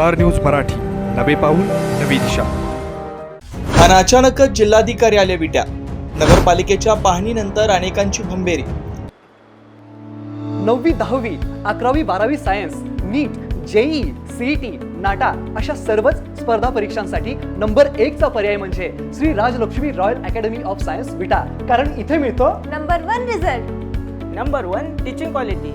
Star news Marathi. नवे पाऊल नवी दिशा. आणि अचानकच जिल्हाधिकारी आले विट्या. नगरपालिकेच्या पाहणीनंतर अनेकांची भंबेरी. नववी दहावी अकरावी बारावी science NEET JEE CET NATA अशा सर्वच स्पर्धा परीक्षांसाठी नंबर एकचा पर्याय म्हणजे Shri Rajalakshmi royal academy of science Vita. कारण इथे मिळतो number one result. Number one teaching quality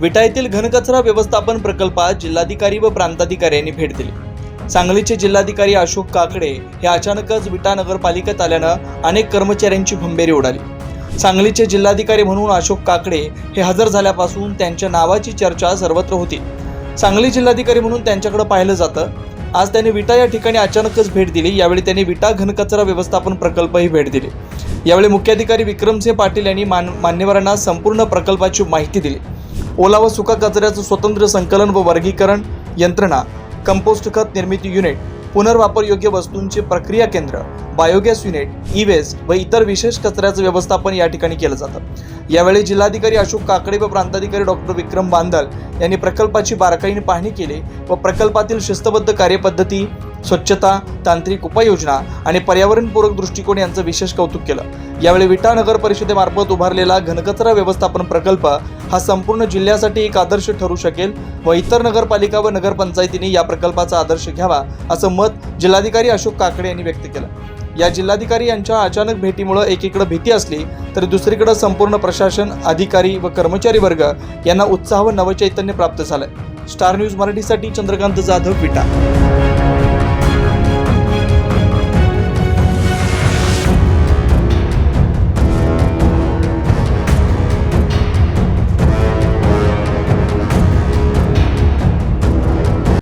विटा येथील घनकचरा व्यवस्थापन प्रकल्पात जिल्हाधिकारी व प्रांताधिकाऱ्यांनी भेट दिली. सांगलीचे जिल्हाधिकारी अशोक काकडे हे अचानकच विटा नगरपालिकेत आल्यानं अनेक कर्मचाऱ्यांची भंबेरी उडाली सांगलीचे जिल्हाधिकारी म्हणून अशोक काकडे हे हजर झाल्यापासून त्यांच्या नावाची चर्चा सर्वत्र होती. सांगली जिल्हाधिकारी म्हणून त्यांच्याकडे पाहिलं जातं. आज त्यांनी विटा या ठिकाणी अचानकच भेट दिली. यावेळी त्यांनी विटा घनकचरा व्यवस्थापन प्रकल्पही भेट दिली. यावेळी मुख्याधिकारी विक्रमसिंह पाटील यांनी मान मान्यवरांना संपूर्ण प्रकल्पाची माहिती दिली. ओला व सुका कचऱ्याचं स्वतंत्र संकलन व वर्गीकरण यंत्रणा कंपोस्ट खत निर्मिती युनिट पुनर्वापरयोग्य वस्तूंचे प्रक्रिया केंद्र बायोगॅस युनिट ई वेस्ट व इतर विशेष कचऱ्याचं व्यवस्थापन या ठिकाणी केलं जातं. यावेळी जिल्हाधिकारी अशोक काकडे व प्रांताधिकारी डॉक्टर विक्रम बांदल यांनी प्रकल्पाची बारकाईने पाहणी केली व प्रकल्पातील शिस्तबद्ध कार्यपद्धती स्वच्छता तांत्रिक उपाययोजना आणि पर्यावरणपूरक दृष्टिकोन यांचं विशेष कौतुक केलं. यावेळी विटा नगर परिषदेमार्फत उभारलेला घनकचरा व्यवस्थापन प्रकल्प हा संपूर्ण जिल्ह्यासाठी एक आदर्श ठरू शकेल व इतर नगरपालिका व नगरपंचायतींनी या प्रकल्पाचा आदर्श घ्यावा असं मत जिल्हाधिकारी अशोक काकडे यांनी व्यक्त केलं. या जिल्हाधिकारी यांच्या अचानक भेटीमुळे एकीकडे भीती असली तर दुसरीकडे संपूर्ण प्रशासन अधिकारी व कर्मचारी वर्ग यांना उत्साह व नवचैतन्य प्राप्त झालंय. स्टार न्यूज मराठीसाठी चंद्रकांत जाधव विटा.